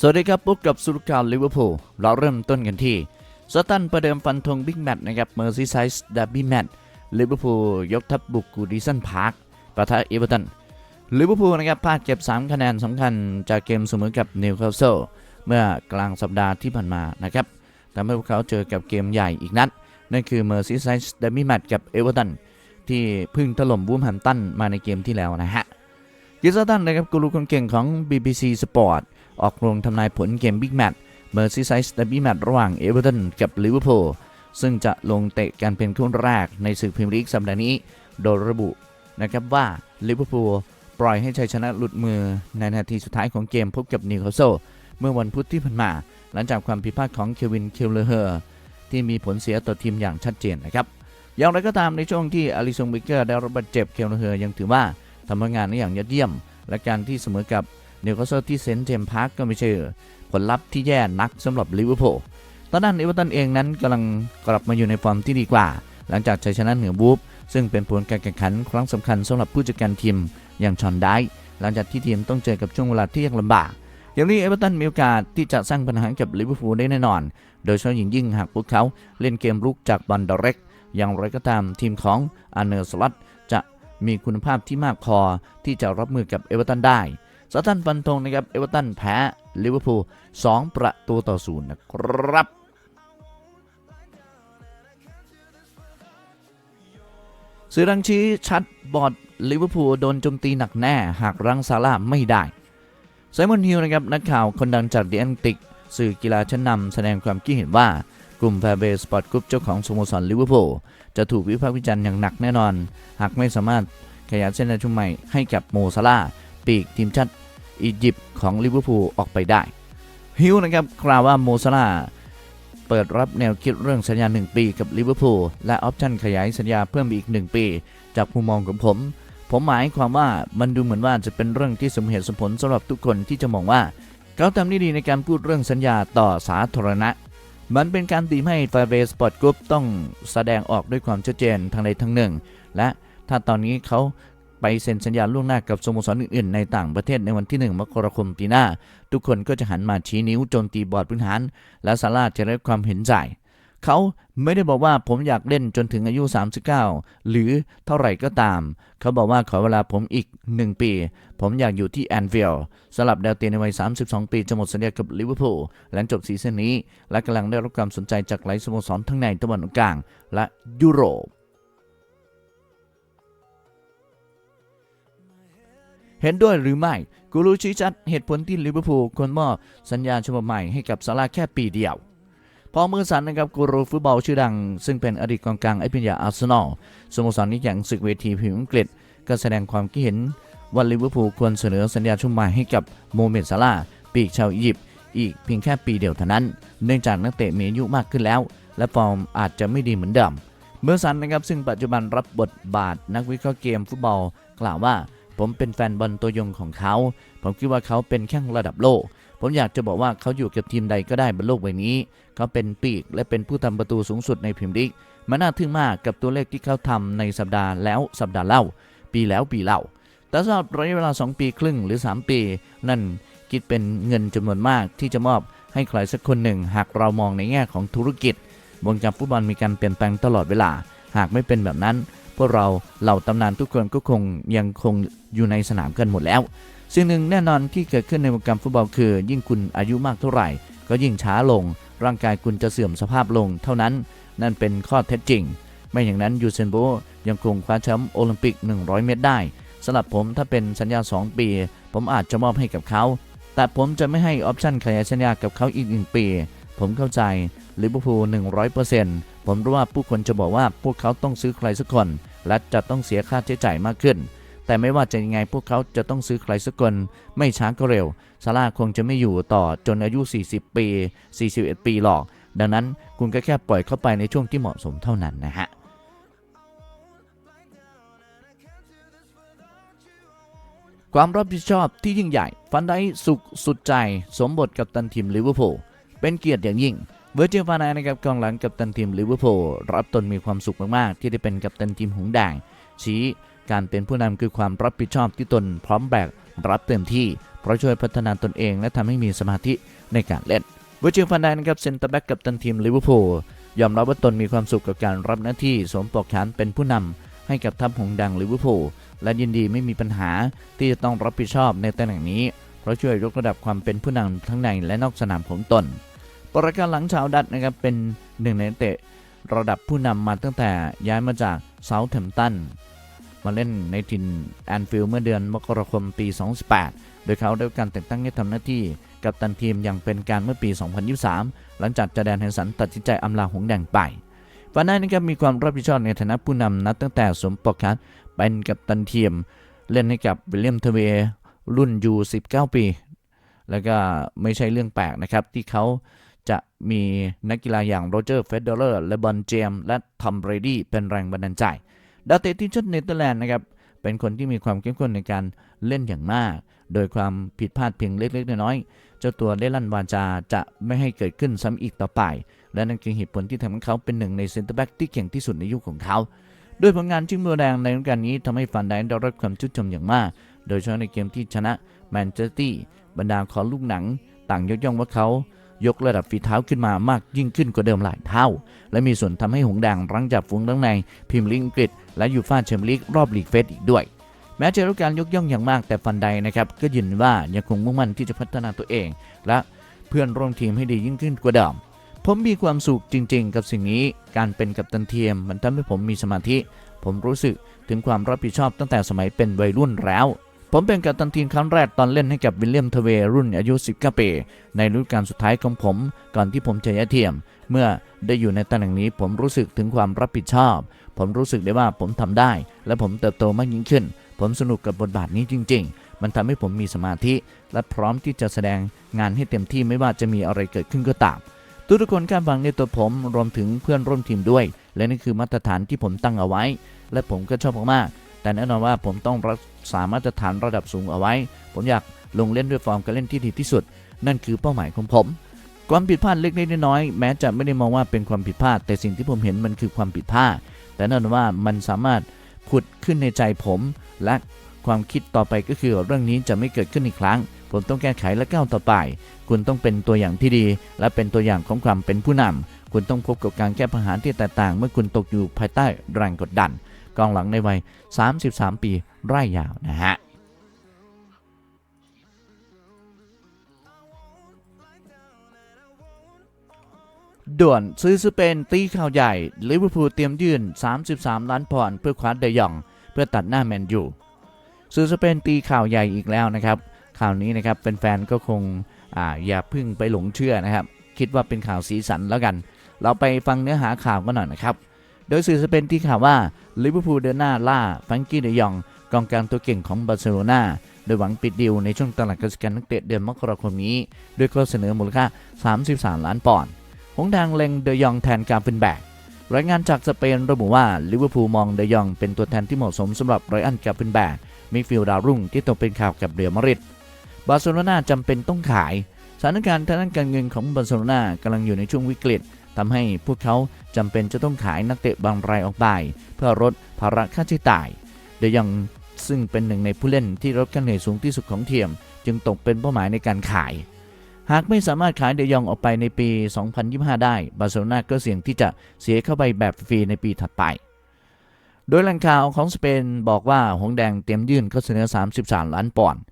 สวัสดีครับพบกับสุรการลิเวอร์พูลเราเริ่มต้นกันที่สตันประเดิมฟันธงบิ๊กแมตช์นะครับเมอร์ซีไซส์ดับบี้แมตช์ลิเวอร์พูลยกทัพบุกกูดิสันพาร์คประทะเอเวอร์ตันลิเวอร์พูลนะครับพลาดเก็บ 3 คะแนนสำคัญจากเกมเสมอกับนิวคาสเซิลเมื่อกลางสัปดาห์ที่ผ่านมานะครับทำให้พวกเขาเจอกับเกมใหญ่อีกนัด นั่นคือเมอร์ซีไซส์ดับบี้แมตช์กับเอเวอร์ตันที่พึ่งถล่มบูมแฮมตันมาในเกมที่แล้วนะฮะกิสตันนะครับกูรูคนเก่งของ BBC Sport ออกโรงทำนายผลเกมบิ๊กแมตช์เมอร์ซีไซส์ดับบี้แมตช์ระหว่างเอเวอร์ตันกับลิเวอร์พูลซึ่งจะลงเตะกันเป็นคู่แรกในศึกพรีเมียร์ลีกสัปดาห์นี้ โดยระบุนะครับว่าลิเวอร์พูลปล่อยให้ชัยชนะหลุดมือในนาทีสุดท้ายของเกมพบกับนิวคาสเซิลเมื่อวันพุธที่ผ่านมา หลังจากความผิดพลาดของเควินเคลเลอร์ที่มีผลเสียต่อทีมอย่างชัดเจนนะครับอย่างไรก็ตามในช่วงที่อลิซงบิเกอร์ได้รับบาดเจ็บเคลเลอร์ยังถือว่าทำงานได้อย่างยอดเยี่ยม และการที่เสมอกับ นิวคาสเซิลที่เซนต์เจมส์พาร์คก็ไม่ใช่ผลลัพธ์ที่แย่นักสำหรับลิเวอร์พูลตอนนั้นเอเวอร์ตันเองนั้นกำลังกลับมาอยู่ในฟอร์มที่ดีกว่า หลังจากชัยชนะเหนือบูฟซึ่งเป็นผลการแข่งขันครั้งสำคัญสำหรับผู้จัดการทีมอย่างชอนได้หลังจากที่ทีมต้องเจอกับช่วงเวลาที่ยากลำบากอย่างนี้เอเวอร์ตันมีโอกาสที่จะสร้างปัญหากับลิเวอร์พูลได้แน่นอน โดยเฉพาะยิ่งยิ่งหากพวกเขาเล่นเกมรุกจากบอลดเร็กอย่างไรก็ตามทีมของอาร์เนอร์สลัตจะมีคุณภาพที่มากพอที่จะรับมือกับเอเวอร์ตันได้ ซาตันฟันธงนะครับเอเวอร์ตันแพ้ลิเวอร์พูล2ประตูต่อศูนย์นะครับสื่อดังชี้ชัดบอดลิเวอร์พูลโดนโจมตีหนักแน่หากรังซาร่าไม่ได้ไซมอนฮิลนะครับนักข่าวคนดังจากเดอันติก สื่อกีฬาชั้นนำแสดงความคิดเห็นว่ากลุ่มแฟร์เบสปอร์ตกรุ๊ปเจ้าของสโมสรลิเวอร์พูลจะถูกวิพากษ์วิจารณ์อย่างหนักแน่นอน หากไม่สามารถขยายเส้นทางชุมใหม่ให้กับโมซาลา ปีกทีมชาติอียิปต์ของลิเวอร์พูลออกไปได้ฮิลนะครับกล่าวว่าโมซาลาเปิดรับแนวคิดเรื่องสัญญา 1 ปีกับลิเวอร์พูลและออปชั่นขยายสัญญาเพิ่มอีก 1 ปี จากมุมมองของผม ผมหมายความว่ามันดูเหมือนว่าจะเป็นเรื่องที่สมเหตุสมผลสำหรับทุกคนที่จะมองว่า เขาทำได้ดีในการพูดเรื่องสัญญาต่อสาธารณะ มันเป็นการตีให้ฟาเบสปอร์ตกรุ๊ปต้องแสดงออกด้วยความชัดเจนทางใดทางหนึ่ง และถ้าตอนนี้เขา ไปเซ็นสัญญาล่วงหน้ากับสโมสรอื่นๆ ในต่างประเทศในวันที่ 1 มกราคมปีหน้า ทุกคนก็จะหันมาชี้นิ้วโจมตีบอร์ดพื้นฐาน และซาร่าจะได้ความเห็นใจเขาไม่ได้บอกว่าผมอยากเล่นจนถึงอายุ 39 หรือเท่าไหร่ก็ตาม เขาบอกว่าขอเวลาผมอีก 1 ปี ผมอยากอยู่ที่แอนฟิลด์สำหรับดาวเตนในวัย 32 ปีจะหมดสัญญากับลิเวอร์พูลหลังจบซีซั่นนี้ และกำลังได้รับความสนใจจากหลายสโมสรทั้งในตะวันออกกลาง และยุโรป เห็นด้วยหรือไม่ กูรู้ชี้ชัดเหตุผลที่ลิเวอร์พูลควรมอบสัญญาฉบับใหม่ให้กับซาร่าแค่ปีเดียว พอมือสันนะครับกูรูฟุตบอลชื่อดัง ซึ่งเป็นอดีตกองกลางไอพิญญาอาร์เซนอลสโมสรนี้อย่างศึกเวทีพรีเมียร์อังกฤษ ก็แสดงความคิดเห็นว่าลิเวอร์พูลควรเสนอสัญญาชุดใหม่ให้กับโมเมดซาร่าปีกชาวอียิปต์อีกเพียงแค่ปีเดียวเท่านั้น เนื่องจากนักเตะมีอายุมากขึ้นแล้ว และฟอร์มอาจจะไม่ดีเหมือนเดิมเมื่อสันนะครับซึ่งปัจจุบันรับบทบาทนักวิเคราะห์เกมฟุตบอล กล่าวว่า ผมเป็นแฟนบอลตัวยงของเขา ผมคิดว่าเขาเป็นแข้งระดับโลก ผมอยากจะบอกว่าเขาอยู่กับทีมใดก็ได้บนโลกใบนี้ เขาเป็นปีกและเป็นผู้ทำประตูสูงสุดในพรีเมียร์ลีกมันน่าทึ่งมากกับตัวเลขที่เขาทำในสัปดาห์แล้วสัปดาห์เล่า ปีแล้วปีเล่า แต่สำหรับระยะเวลา 2 ปีครึ่งหรือ 3 ปี นั่นคิดเป็นเงินจำนวนมากที่จะมอบให้ใครสักคนหนึ่ง หากเรามองในแง่ของธุรกิจวงการฟุตบอลมีการเปลี่ยนแปลงตลอดเวลา หากไม่เป็นแบบนั้น พวกเราเหล่าตำนานทุกคนก็คงยังคงอยู่ในสนามกันหมดแล้ว สิ่งหนึ่งแน่นอนที่เกิดขึ้นในวงการฟุตบอลคือ ยิ่งคุณอายุมากเท่าไหร่ ก็ยิ่งช้าลง ร่างกายคุณจะเสื่อมสภาพลงเท่านั้น นั่นเป็นข้อเท็จจริง ไม่อย่างนั้นยูเซนโบยังคงคว้าแชมป์โอลิมปิก 100 เมตรได้สำหรับผมถ้าเป็นสัญญา 2 ปี ผมอาจจะมอบให้กับเขา แต่ผมจะไม่ให้ออปชั่นขยายสัญญากับเขาอีกหนึ่งปี ผมเข้าใจลิเวอร์พูล100% ผมรู้ว่าผู้คนจะบอกว่าพวกเขาต้องซื้อใครสักคน และจะต้องเสียค่าใช้จ่ายมากขึ้น แต่ไม่ว่าจะยังไงพวกเขาจะต้องซื้อใครสักคน ไม่ช้าก็เร็วซาร่าคงจะไม่อยู่ต่อจนอายุ 40 ปี 41 ปีหรอก ดังนั้นคุณก็แค่ปล่อยเข้าไปในช่วงที่เหมาะสมเท่านั้นนะฮะความรับผิดชอบที่ยิ่งใหญ่ ฟันได้สุขสุดใจ สมบทกับตันทีมลิเวอร์พูลเป็นเกียรติอย่างยิ่ง เวอร์จิลฟานานะครับกองหลังกับตันทีมลิเวอร์พูลรับตนมีความสุขมากๆ ที่ได้เป็นกัปตันทีมหงส์แดงชี้การเป็นผู้นำคือความรับผิดชอบที่ตนพร้อมแบกรับเต็มที่ เพราะช่วยพัฒนาตนเองและทำให้มีสมาธิในการเล่นเวอร์จิลฟันไดนะครับเซนเตอร์แบ็กกับตันทีมลิเวอร์พูลยอมรับว่าตนมีความสุขกับการรับหน้าที่สวมปลอกแขนเป็นผู้นำให้กับทัพหงดังลิเวอร์พูลและยินดีไม่มีปัญหาที่จะต้องรับผิดชอบในตำแหน่งนี้ เพราะช่วยยกระดับความเป็นผู้นำทั้งในและนอกสนามของตน ปรการหลังชาวดัตนะครับเป็นหนึ่งในเตะระดับผู้นำมาตั้งแต่ย้ายมาจากเซาท์แฮมตันมาเล่นในถิ่นแอนฟิลด์เมื่อเดือนมกราคมปี 2018 โดยเขาได้การแต่งตั้งให้ทำหน้าที่กับตันทีมอย่างเป็นการเมื่อปี 2023 หลังจากจาแดนแฮนสันตัดสินใจอำลาหงแดงไปฟานได้นะครับมีความรับผิดชอบในฐานะผู้นำนับตั้งแต่สวมปลอกแขนเป็นกับตันทีม เล่นให้กับวิลเลียมเทเวรุ่นยู19 ปี แล้วก็ไม่ใช่เรื่องแปลกนะครับที่เขา จะมีนักกีฬาอย่างโรเจอร์เฟเดอร์เลบอนเจมและทอมเบรดี้เป็นแรงบันดาลใจดาวเตะทีมชาติเนเธอร์แลนด์นะครับเป็นคนที่มีความเข้มข้นในการเล่นอย่างมาก โดยความผิดพลาดเพียงเล็กๆน้อยๆเจ้าตัวได้ลั่นวาจาจะไม่ให้เกิดขึ้นซ้ำอีกต่อไป และนั่นคือเหตุผลที่ทำให้เขาเป็นหนึ่งในเซนเตอร์แบ็กที่เก่งที่สุดในยุคของเขา ด้วยผลงานชิ้นมือแดงในฤดูกาลนี้ทำให้ฟันไดได้รับความชื่นชมอย่างมาก โดยเฉพาะในเกมที่ชนะแมนเชสเตอร์บรรดาคอลูกหนัง ต่างยกย่องว่าเขา ยกระดับฝีเท้าขึ้นมามากยิ่งขึ้นกว่าเดิมหลายเท่า และมีส่วนทำให้หงส์แดงรั้งจับฝูงทั้งในพรีเมียร์ลีกอังกฤษและยูฟ่าแชมเปี้ยนลีกรอบลีกเฟสอีกด้วย แม้จะรับการยกย่องอย่างมากแต่ฟันไดนะครับก็ยืนยันว่ายังคงมุ่งมั่นที่จะพัฒนาตัวเอง และเพื่อนร่วมทีมให้ดียิ่งขึ้นกว่าเดิมผมมีความสุขจริง ๆ กับสิ่งนี้ การเป็นกัปตันทีมมันทำให้ผมมีสมาธิ ผมรู้สึกถึงความรับผิดชอบตั้งแต่สมัยเป็นวัยรุ่นแล้ว ผมเป็นกัปตันทีมครั้งแรกตอนเล่นให้กับวิลเลียมเทเวรุ่นอายุ 19 ปี ในฤดูกาลสุดท้ายของผม ก่อนที่ผมจะย้ายทีม เมื่อได้อยู่ในตำแหน่งนี้ผมรู้สึกถึงความรับผิดชอบ ผมรู้สึกได้ว่าผมทำได้ และผมเติบโตมากยิ่งขึ้น ผมสนุกกับบทบาทนี้จริง ๆ มันทำให้ผมมีสมาธิ และพร้อมที่จะแสดงงานให้เต็มที่ไม่ว่าจะมีอะไรเกิดขึ้นก็ตาม ทุกคนคาดหวังในตัวผมรวมถึงเพื่อนร่วมทีมด้วย และนี่คือมาตรฐานที่ผมตั้งเอาไว้ และผมก็ชอบมากๆแต่แน่นอนว่าผมต้องรัก ษามาตรฐานระดับสูงเอาไว้ ผมอยากลงเล่นด้วยฟอร์มการเล่นที่ดีที่สุด นั่นคือเป้าหมายของผม ความผิดพลาดเล็กๆน้อยๆแม้จะไม่ได้มองว่าเป็นความผิดพลาด แต่สิ่งที่ผมเห็นมันคือความผิดพลาด แต่แน่นว่ามันสามารถผุดขึ้นในใจผม และความคิดต่อไปก็คือเรื่องนี้จะไม่เกิดขึ้นอีกครั้ง ผมต้องแก้ไขและก้าวต่อไป คุณต้องเป็นตัวอย่างที่ดี และเป็นตัวอย่างของความเป็นผู้นำคุณต้องพบกับการแก้ปัญหาที่แตกต่าง เมื่อคุณตกอยู่ภายใต้แรงกดดัน กองหลังในวัย 33 ปี ไร่ยาวนะฮะด่วนซื้อสเปนตีข่าวใหญ่ลิเวอร์พูลเตรียมยื่น 33 ล้านปอนด์เพื่อคว้าเดยอง เพื่อตัดหน้าแมนยูซื้อสเปนตีข่าวใหญ่อีกแล้วนะครับ ข่าวนี้นะครับเป็นแฟนๆก็คงออย่าเพึ่งไปหลงเชื่อนะครับ คิดว่าเป็นข่าวสีสันแล้วกัน เราไปฟังเนื้อหาข่าวกันหน่อยนะครับ โดยสื่อสเปนที่ข่าวว่าลิเวอร์พูลเดินหน้าล่าฟังกี้เดยอง กองกลางตัวเก่งของบาร์เซโลนาโดยหวังปิดดีลในช่วงตลาดกลางนักเตะเดือนมกราคมนี้ ด้วยข้อเสนอมูลค่า 33 ล้านปอนด์หงส์แดงเล็งเดยองแทนการเป็นแบกรายงานจากสเปนระบุว่าลิเวอร์พูลมองเดยองเป็นตัวแทนที่เหมาะสมสำหรับไรอันกับเป็นแบกมิฟิลด์ดาวรุ่งที่ตกเป็นข่าวกับเรอัลมาริดบาร์เซโลนาจำเป็นต้องขายสถานการณ์ทางด้านการเงินของบาร์เซโลนากำลังอยู่ในช่วงวิกฤตทำให้พวกเขาจำเป็นจะต้องขายนักเตะบางรายออกไป เพื่อลดภาระค่าใช้จ่าย เดยอง ซึ่งเป็นหนึ่งในผู้เล่นที่ลดค่าเหนื่อยสูงที่สุดของเทียม จึงตกเป็นเป้าหมายในการขาย หากไม่สามารถขายเดยองออกไปในปี 2025 ได้ บาร์เซโลนาก็เสี่ยงที่จะเสียเข้าไปแบบฟรีในปีถัดไป โดยแหล่งข่าวของสเปนบอกว่าหงแดงเตรียมยื่นข้อเสนอ 33 ล้านปอนด์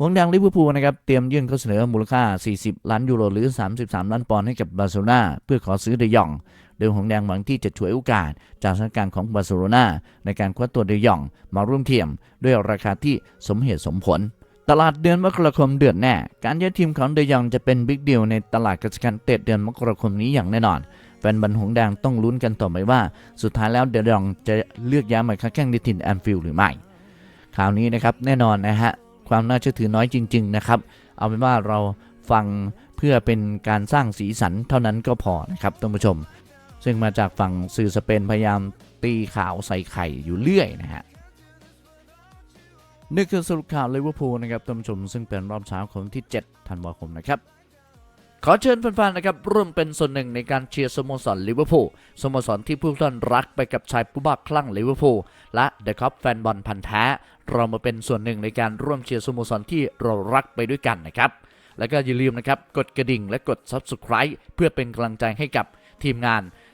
หงแดงลิเวอร์พูลนะครับเตรียมยื่นข้อเสนอมูลค่า 40 ล้านยูโรหรือ 33 ล้านปอนด์ให้กับบาร์เซโลนาเพื่อขอซื้อเดยอง โดยหงแดงหวังที่จะช่วยโอกาส จากสถานการณ์ของบาร์เซโลนาในการคว้าตัวเดยองมาร่วมเทียมด้วยราคาที่สมเหตุสมผล ตลาดเดือนมกราคมเดือนแน่ การย้ายทีมของเดยองจะเป็นบิ๊กเดีลในตลาดกระชกันเตะเดือนมกราคมนี้อย่างแน่นอนแฟนบอลหงแดงต้องลุ้นกันต่อไปว่า สุดท้ายแล้วเดยองจะเลือกย้ายมาค้าแข่งในถิ่นแอนฟิลด์หรือไม่ข่าวนี้นะครับแน่นอนนะฮะความน่าเชื่อถือน้อยจริง ๆ นะครับ เอาเป็นว่าเราฟังเพื่อเป็นการสร้างสีสันเท่านั้นก็พอนะครับท่านผู้ชม ซึ่งมาจากฝั่งสื่อสเปนพยายามตีข่าวใส่ไข่อยู่เรื่อยนะฮะนี่คือสรุปข่าวลิเวอร์พูลนะครับท่านผู้ชมซึ่งเป็นรอบเช้าของที่ 7 ธันวาคมนะครับ ขอเชิญแฟนๆนะครับร่วมเป็นส่วนหนึ่งในการเชียร์สโมสรลิเวอร์พูลสโมสรที่ผู้ท่านรักไปกับชายผู้บ้าคลั่งลิเวอร์พูลและเดอะคัพแฟนบอลพันธ์แท้ เรามาเป็นส่วนหนึ่งในการร่วมเชียร์สโมสรที่เรารักไปด้วยกันนะครับ แล้วก็อย่าลืมนะครับกดกระดิ่งและกด Subscribe เพื่อเป็นกำลังใจให้กับทีมงาน